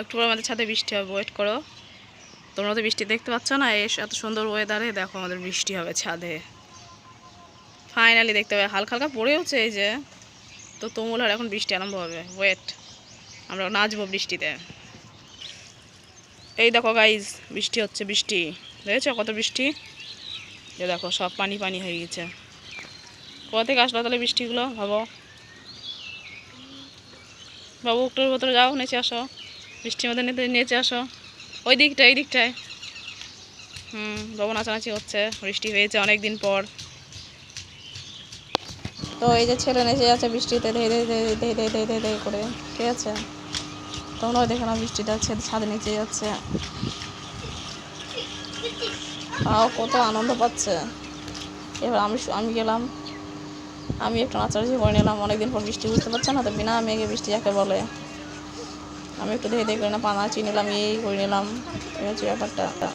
একটু আমাদের ছাদে বৃষ্টি হবে ওয়েট করো। তোমরা তো বৃষ্টি দেখতে পাচ্ছ না এত সুন্দর ওয়েদারে দেখো আমাদের বৃষ্টি হবে ছাদে। ফাইনালি দেখতে হবে হালকা হালকা পড়েওছে এই যে। তো তুমুল আর এখন বৃষ্টি আরম্ভ হবে ওয়েট আমরা নাচবো বৃষ্টিতে। এই দেখো গাইজ বৃষ্টি হচ্ছে, বৃষ্টি। দেখেছ কত বৃষ্টি? এ দেখো, সব পানি পানি হয়ে গেছে। কোথা থেকে আসলো তাহলে বৃষ্টিগুলো? ভাবো। বাবু, একটুর ভেতরে যাও, নেচে আসো। বৃষ্টির মধ্যে নিতে নেচে আসো। ওই দিকটায়, এই দিকটায়। হুম বাবু নাচানাচি হচ্ছে, বৃষ্টি হয়েছে অনেক দিন পর। তো এই যে ছেলে নেচে যাচ্ছে বৃষ্টিতে ধে ধে ধে ধে ধে ধে ধে ধে করে। ঠিক আছে? তোমরাও দেখে না বৃষ্টিটা ছেদ ছাদে নিচে যাচ্ছে। তাও কত আনন্দ পাচ্ছে। এবার আমি আমি গেলাম। আমি একটু নাচানাচি করে নিলাম, অনেকদিন পর বৃষ্টি বুঝতে পারছে না, তো বিনা মেঘে বৃষ্টি যাকে বলে। আমি একটু ধেয়ে না পানা নিলাম এই করে নিলাম। এই হচ্ছে ব্যাপারটা।